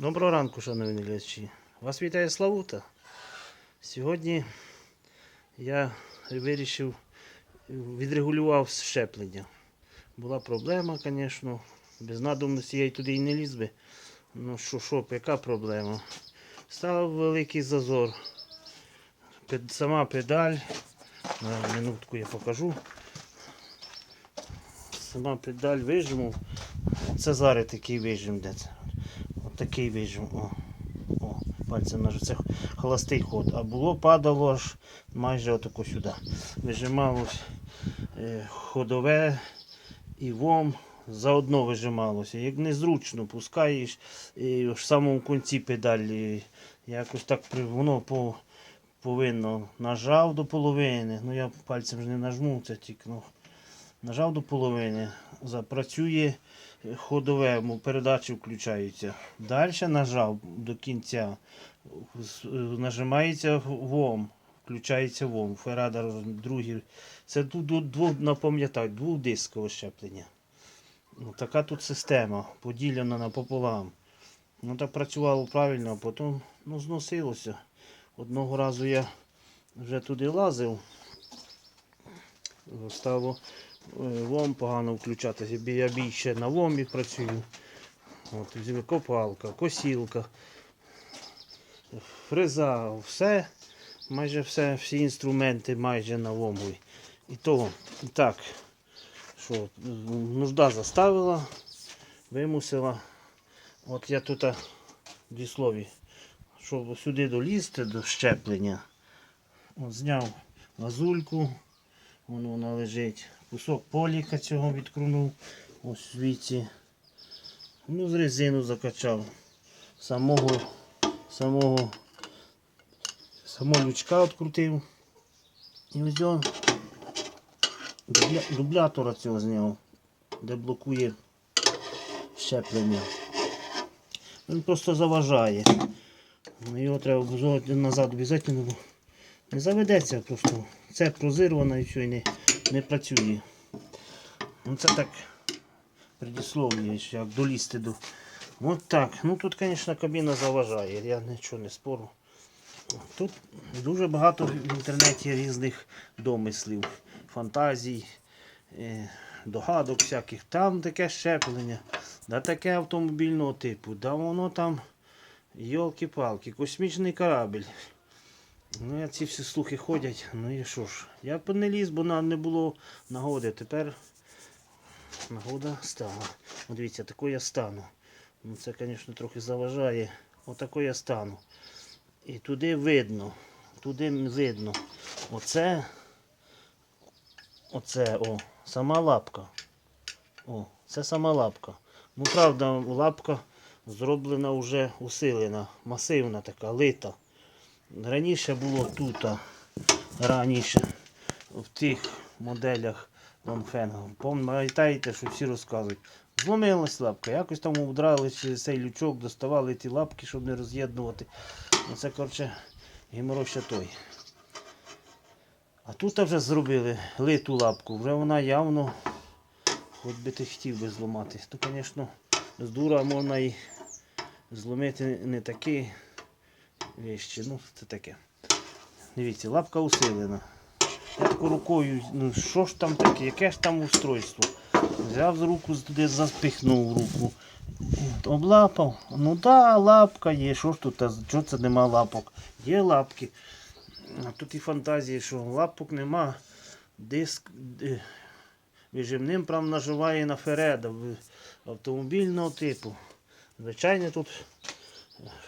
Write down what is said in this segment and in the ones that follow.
Доброго ранку, шановні глядачі. Вас вітає Славута. Сьогодні я вирішив, відрегулював щеплення. Була проблема, звісно. Без надумності я й туди і не ліз би. Ну що, що, яка проблема? Став великий зазор. Сама педаль. Минутку я покажу. Сама педаль вижиму. Це зараз такий вижим, де. Такий вижим. О, о, пальцем нажу. Це холостий ход. А було падало аж майже отако сюди. Вижималось е, ходове і вом заодно вижималося. Як незручно пускаєш і в самому кінці педалі якось так воно по, повинно нажав до половини. Ну я пальцем ж не нажму, це тільки ну, нажав до половини. Запрацює ходове, передачі включаються. Далі нажав до кінця. Нажимається ВОМ. Включається ВОМ. Ферадер другий. Це тут двох, напам'ятаю, двохдискове щеплення. Ну, така тут система, поділена напополам. Ну так працювало правильно, а потім ну, зносилося. Одного разу я вже туди лазив, стало е, лом погано включатися. бі- Я більше на ломі працюю. От, копалка, косілка, фреза, все, майже все, всі інструменти майже на ломові. І то, так, що нужда заставила, вимусила. От я тут дві слові, щоб сюди долізти до щеплення. От зняв лазульку, воно вона лежить. Кусок поліка цього відкрунув. Ось звідси. Ну, з резину закачав. Самого, самого, самого лючка відкрутив. І ось його дублятора цього зняв, де блокує щеплення. Він просто заважає. Ну, Його треба назад обов'язково, бо не заведеться просто. Це прозирвано і все, і не, не працює. Ну це так предіслов'я, як долізти до. От так. Ну тут, звісно, кабіна заважає, я нічого не спору. Тут дуже багато в інтернеті різних домислів, фантазій, е, догадок всяких. Там таке щеплення, да таке автомобільного типу, да воно там, йолки-палки, космічний корабль. Ну, я ці всі слухи ходять. Ну і що ж, я не ліз, бо нам не було нагоди. Тепер нагода стала. От дивіться, такою я стану. Ну, це, звісно, трохи заважає. Отако я стану. І туди видно. Туди видно. Оце. Оце, о, сама лапка. О, це сама лапка. Ну, правда, лапка зроблена вже усилена, масивна така, лита. Раніше було тут, раніше, в тих моделях Лонфенга. Пам'ятаєте, що всі розказують. Зломилась лапка, якось там удрали через цей лючок, доставали ті лапки, щоб не роз'єднувати. Ну, це, коротше, геморрой ще той. А тут вже зробили литу лапку, вже вона явно, хоч би ти хотів би зламати. То, звісно, з дура можна і зломити не такі вещі. Ну, це таке. Дивіться, лапка усилена. Я таку рукою, ну що ж там таке, яке ж там устройство? Взяв руку, туди запихнув руку. Облапав. Ну да, лапка є. Що ж тут? Чого це нема лапок? Є лапки. А тут і фантазії, що лапок нема. Диск вижимним прям наживає на Фереда автомобільного типу. Звичайно, тут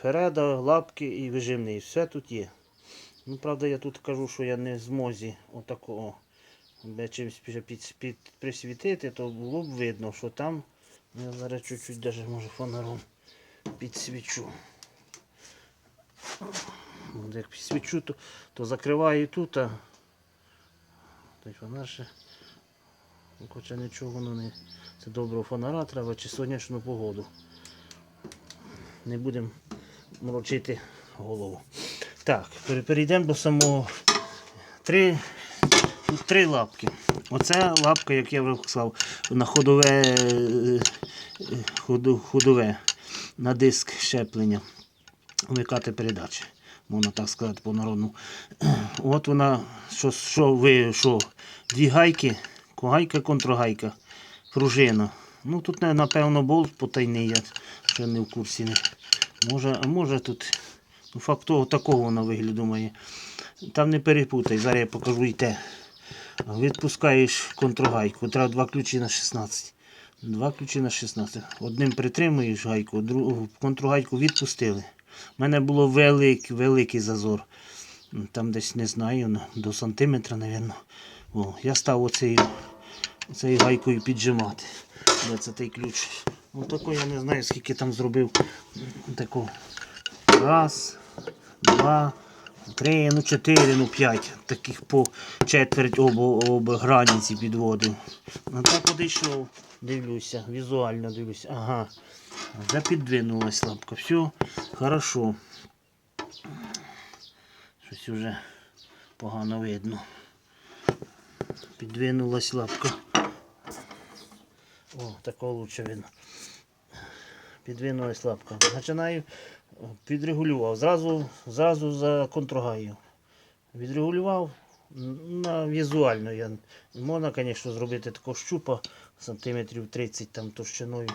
Фереда, лапки і вижимний. Все тут є. Ну, правда, я тут кажу, що я не в змозі отакого. Чимось під, під, під, присвітити, то було б видно, що там. Я зараз чуть-чуть даже може фонаром підсвічу. Як підсвічу, то, то закриваю тут, а той фонар ще. Ну, Хоча нічого воно не. Це доброго фонара треба чи сонячну погоду. Не будемо морочити голову. Так, перейдемо до самого. Три, три лапки. Оце лапка, як я вже сказав, на ходове, е, ходове. на диск щеплення. Вмикати передачі. Можна так сказати по народному. От вона, що, що ви, що, дві гайки, гайка, контргайка, пружина. Ну тут напевно болт потайний, я ще не в курсі. Не. Може, може тут. Ну, факт того, такого вона вигляду має. Там не перепутай, зараз я покажу і те. Відпускаєш контргайку, треба два ключі на 16. Два ключі на 16. Одним притримуєш гайку, другу контргайку відпустили. У мене було великий, великий зазор. Там десь не знаю, до сантиметра, мабуть. Я став оцею, оцею гайкою піджимати. Це той ключ? Ну тако я не знаю, скільки там зробив. Тако. Раз, два, три, ну чотири, ну п'ять. Таких по четверть об, об границі підводив. Ну так от. Дивлюся, візуально дивлюся. Ага. Запідвинулась лапка. Все, хорошо. Щось уже погано видно. Підвинулась лапка. О, такого лучше видно. Підвинулась лапка. Починаю, підрегулював. Зразу, зразу за контргаю. Відрегулював на візуально. Я, можна, звісно, зробити такого щупа сантиметрів 30 там товщиною.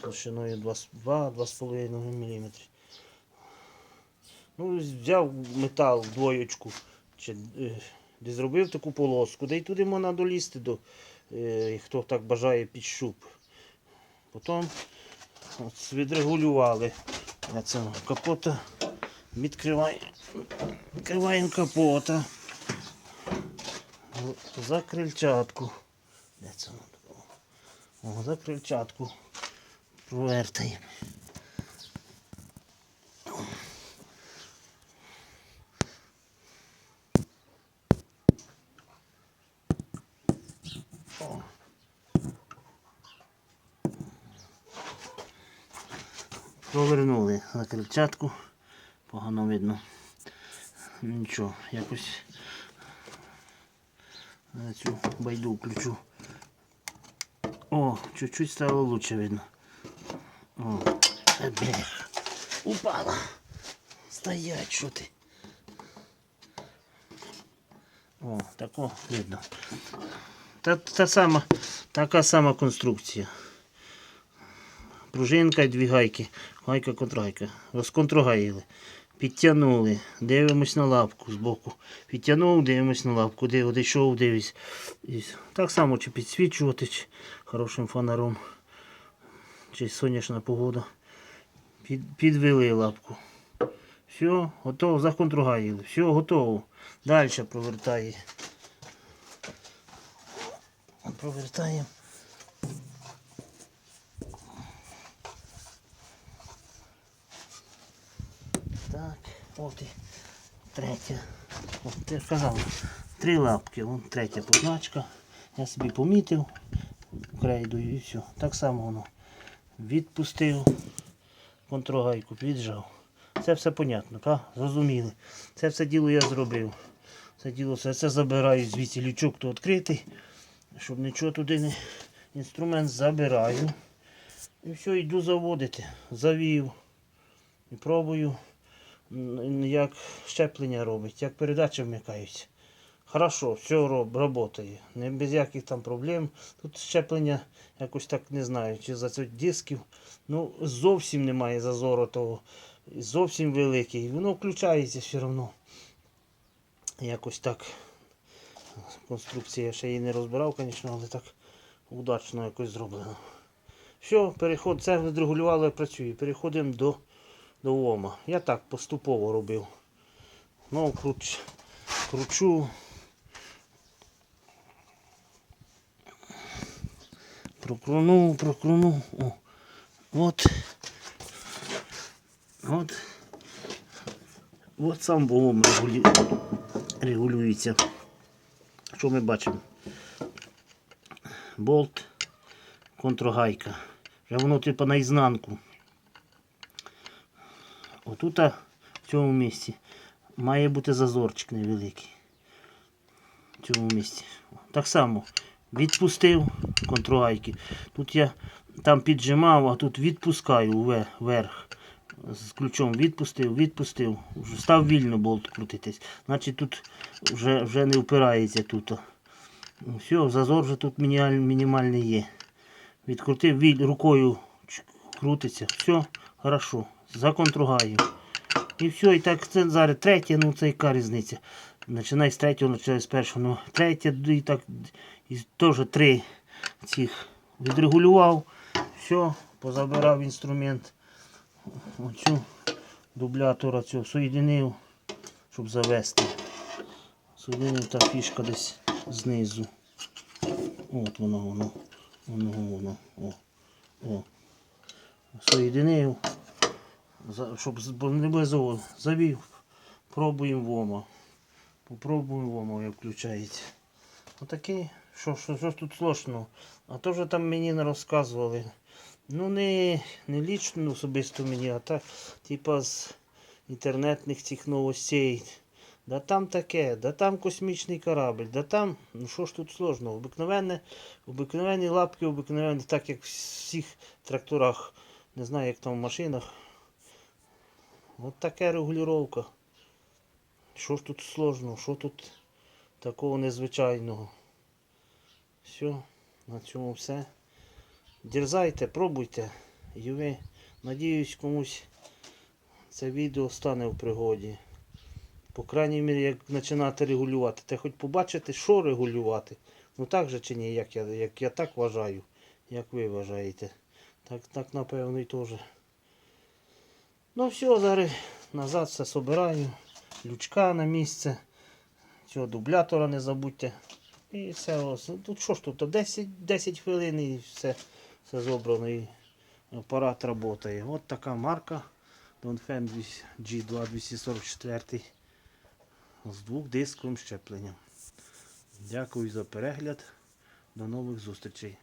Товщиною 2-2,5 мм. Ну, взяв метал двоєчку, чи, е, де зробив таку полоску, де й туди можна долізти, до, е, хто так бажає під щуп. Потім от, відрегулювали. Я це капота. Відкриваємо, відкриваємо капота. За крильчатку. Де це? О, за крильчатку. Провертаємо. Провернули на крильчатку. Погано видно. Нічого, якось на цю байду включу. О, чуть-чуть стало лучше видно. О, е. Упала. Стоять, що ти. О, тако видно. Та, та сама, така сама конструкція. Пружинка і дві гайки. Гайка контргайка. Розконтрогаїли. Підтягнули. Дивимось на лапку збоку. Підтягнув, дивимось на лапку. Де одійшов, дивись. Так само чи підсвічувати, чи хорошим фонаром. Чи сонячна погода. Під, підвели лапку. Все, готово, законтругаїли. Все, готово. Далі провертає. Провертаємо. Так, от і третя. От, я ж казав, три лапки, вон третя позначка. Я собі помітив крейдою і все. Так само воно відпустив, контрогайку піджав. Це все понятно, так? Зрозуміли. Це все діло я зробив. Це діло все це забираю звідси лючок то відкритий, щоб нічого туди не. Інструмент забираю. І все, йду заводити. Завів. І пробую, як щеплення робить, як передачі вмикаються. Хорошо, все працює. Не без яких там проблем. Тут щеплення якось так не знаю, чи за це дисків. Ну, зовсім немає зазору того. Зовсім великий. Воно включається все одно. Якось так. Конструкція ще її не розбирав, звісно, але так удачно якось зроблено. Все, переход, це відрегулювали, працює. Переходимо до, до ОМа. Я так поступово робив. Ну, круч, кручу. Прокрунув, прокрунув. О. От. От. От сам ОМ регулю... регулюється. Що ми бачимо? Болт, контрогайка. Вже воно типу наізнанку. Отут в цьому місці має бути зазорчик невеликий. В цьому місці. Так само відпустив контрогайки. Тут я там піджимав, а тут відпускаю вверх. З ключом відпустив, відпустив. Став вільно болт крутитись. Значить тут вже, вже не впирається тут. Все, зазор вже тут мінімальний є. Відкрутив рукою крутиться. Все, хорошо. Законтругаю. І все, і так це зараз третє, ну це яка різниця. Починай з третього, починай з першого. Ну, третє, і так і теж три цих відрегулював. Все, позабирав інструмент. Оцю дублятора цю соєдинив, щоб завести. Соєдинив та фішка десь знизу. От воно воно. Воно воно. О. О. Соєдинив. Щоб не того. Завів. Пробуємо вома. Попробуємо вома, як включається. Отакий. Що, що, що тут сложного? А то вже там мені не розказували. Ну не, не лічно особисто мені, а так, типа з інтернетних цих новостей. Да там таке, да там космічний корабль, да там, ну що ж тут сложного? Обикновенне, обикновенні лапки, обикновенні, так як в всіх тракторах, не знаю, як там в машинах. От така регулювання. Що ж тут сложного, що тут такого незвичайного? Все, на цьому все. Дерзайте, пробуйте. І ви, надіюсь, комусь це відео стане в пригоді. По крайній мірі, як починати регулювати. Та хоч побачити, що регулювати. Ну так же чи ні, як я, як я так вважаю, як ви вважаєте. Так, так напевно і теж. Ну все, зараз назад все собираю. Лючка на місце. Цього дублятора не забудьте. І все. ось. Ну, Тут що ж тут? 10, 10 хвилин і все, все зобрано. І апарат працює. От така марка. Donfen G2 244 з двохдисковим щепленням. Дякую за перегляд. До нових зустрічей.